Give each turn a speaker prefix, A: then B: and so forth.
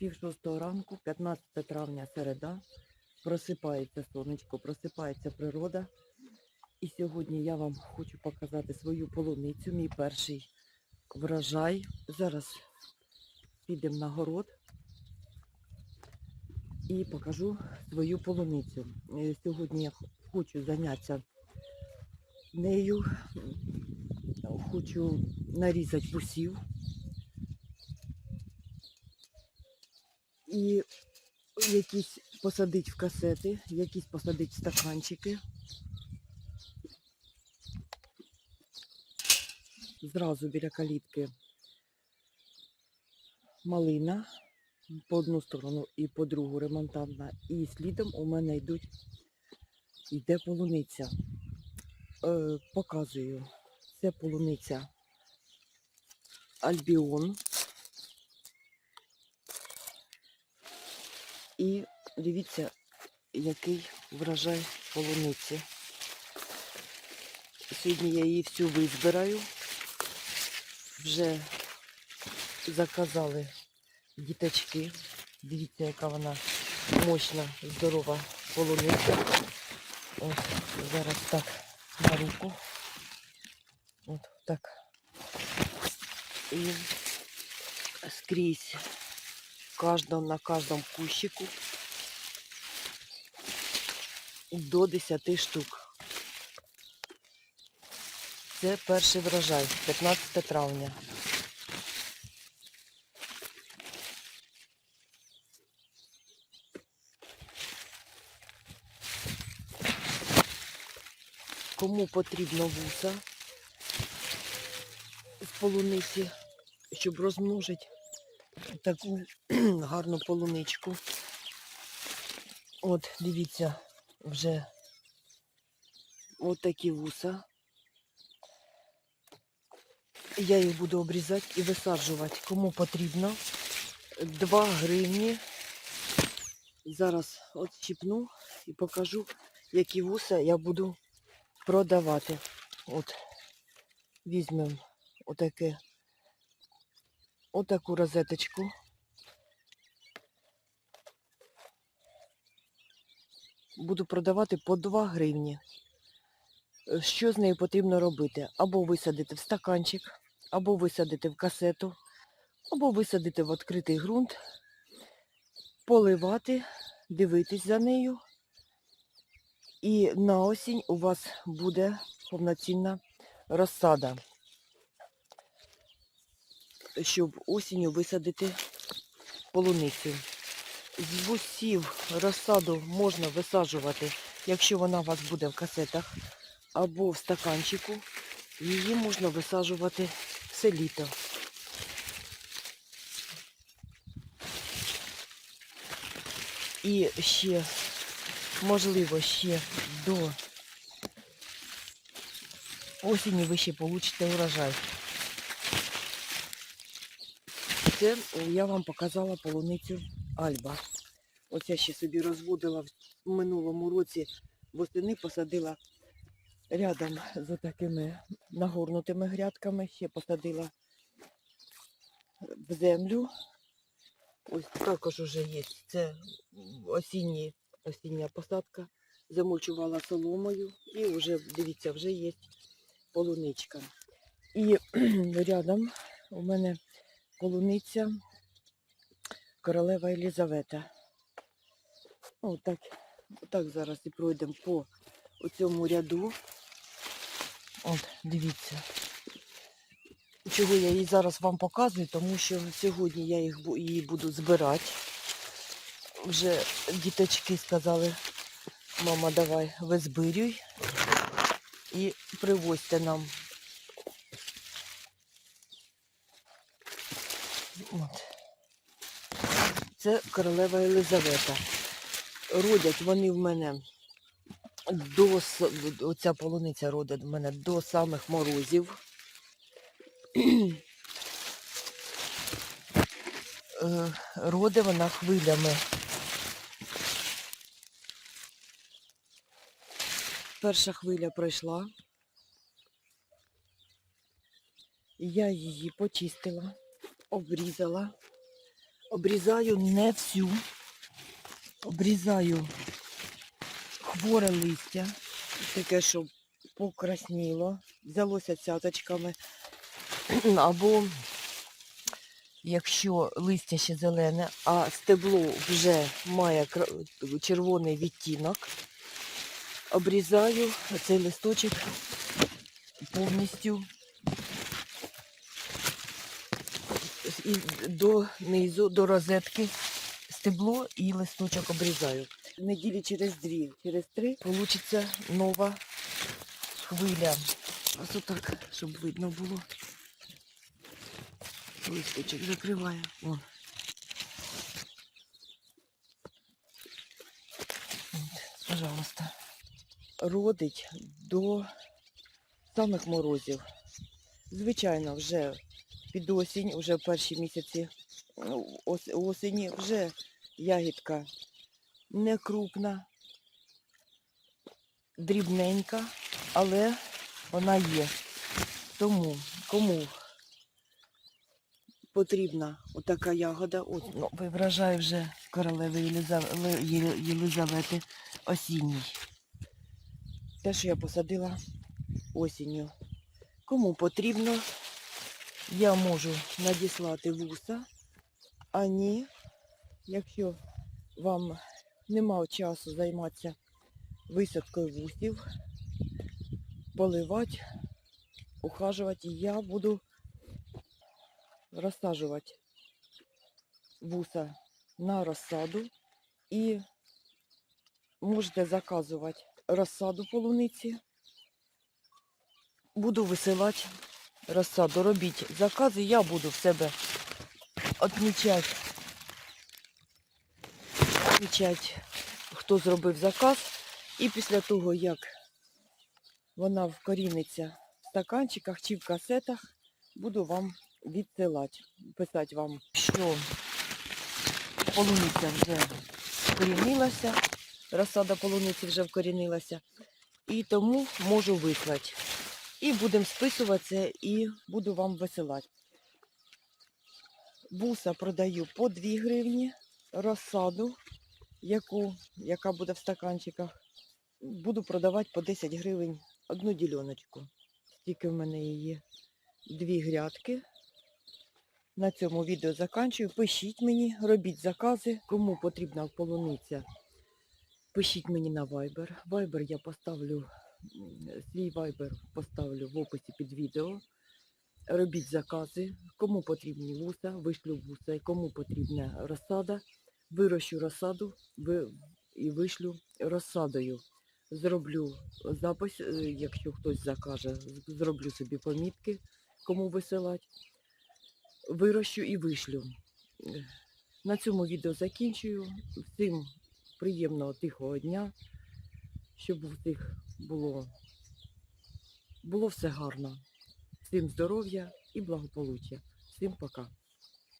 A: Пів шостого ранку, 15 травня, середа. Просипається сонечко, просипається природа. І сьогодні я вам хочу показати свою полуницю, мій перший врожай. Зараз підемо на город і покажу свою полуницю. Е, Сьогодні я хочу зайнятися нею. Хочу нарізати бусів. І якісь посадити в касети, якісь посадити в стаканчики. Зразу біля калітки малина по одну сторону і по другу ремонтантна. І слідом у мене йдуть йде полуниця. Е, показую. Це полуниця Альбіон. І дивіться, який врожай полуниці. Сьогодні я її всю визбираю. Вже заказали діточки. Дивіться, яка вона мощна, здорова полуниця. Ось зараз так на руку. От так. І скрізь каждом, на кожному кущику до 10 штук. Це перший врожай, 15 травня. Кому потрібно вуса з полуниці, щоб розмножити таку гарну полуничку. От, дивіться, вже от вуса. Я їх буду обрізати і висаджувати. Кому потрібно. 2 гривні. Зараз от щіпну і покажу, які вуса я буду продавати. От, візьмемо отаке отаку розеточку. Буду продавати по 2 гривні. Е, Що з нею потрібно робити? Або висадити в стаканчик, або висадити в касету, або висадити в відкритий ґрунт, поливати, дивитись за нею. І на осінь у вас буде повноцінна розсада щоб осінню висадити полуницю. З вусів розсаду можна висаджувати, якщо вона у вас буде в касетах або в стаканчику. Її можна висаджувати все літо. І ще, можливо, ще до осені ви ще получите урожай. Це е, я вам показала полуницю Альба. Ось я ще собі розводила в минулому році восени, посадила рядом з такими нагорнутими грядками, ще посадила в землю. Ось також уже є. Це осінні, осіння посадка. Замульчувала соломою і вже, дивіться, вже є полуничка. І рядом у мене полуниця королева Елізавета. Ну, так, так зараз і пройдемо по цьому ряду. От, дивіться. Чого я її зараз вам показую, тому що сьогодні я їх, її буду збирати. Вже діточки сказали, мама, давай визбирюй і привозьте нам. От. Це королева Елизавета. Родять вони в мене до оця полуниця родить в мене до самих морозів. Е, Роде вона хвилями. Перша хвиля пройшла. Я її почистила, обрізала, Обрізаю не всю. Обрізаю хворе листя, таке, щоб покрасніло, взялося цяточками. Або якщо листя ще зелене, а стебло вже має червоний відтінок, обрізаю цей листочок повністю і до низу, до розетки стебло і листочок обрізаю. Неділі через дві, через три вийде нова хвиля. Ось отак, щоб видно було. Листочок закриває. Вон. От, пожалуйста. Родить до самих морозів. Звичайно, вже під осінь, вже в перші місяці ну, осені, вже ягідка не крупна, дрібненька, але вона є. Тому кому потрібна отака ягода, от, ну, виражає вже королеви Єлизавети осінній. Те, що я посадила осінню. Кому потрібно, я можу надіслати вуса, а ні, якщо вам нема часу займатися висадкою вусів, поливати, ухажувати, я буду розсаджувати вуса на розсаду і можете заказувати розсаду полуниці. Буду висилати розсаду. Робіть закази, я буду в себе відмічати, відмічати, хто зробив заказ. І після того, як вона вкоріниться в стаканчиках чи в касетах, буду вам відсилати, писати вам, що полуниця вже вкорінилася, розсада полуниці вже вкорінилася, і тому можу вислати. І будемо списуватися і буду вам висилати. Буса продаю по 2 гривні, розсаду, яку, яка буде в стаканчиках, буду продавати по 10 гривень одну діляночку. Стільки в мене її дві грядки. На цьому відео заканчую. Пишіть мені, робіть закази, кому потрібна полуниця. Пишіть мені на Viber. Viber я поставлю, свій Viber поставлю в описі під відео. Робіть закази, кому потрібні вуса, вишлю вуса, і кому потрібна розсада, вирощу розсаду і вишлю розсадою. Зроблю запис, е, якщо хтось закаже, зроблю собі помітки, кому висилати. Вирощу і вишлю. На цьому відео закінчую. Всім приємного тихого дня, щоб у всіх було, було все гарно. Всім здоров'я і благополуччя. Всім пока.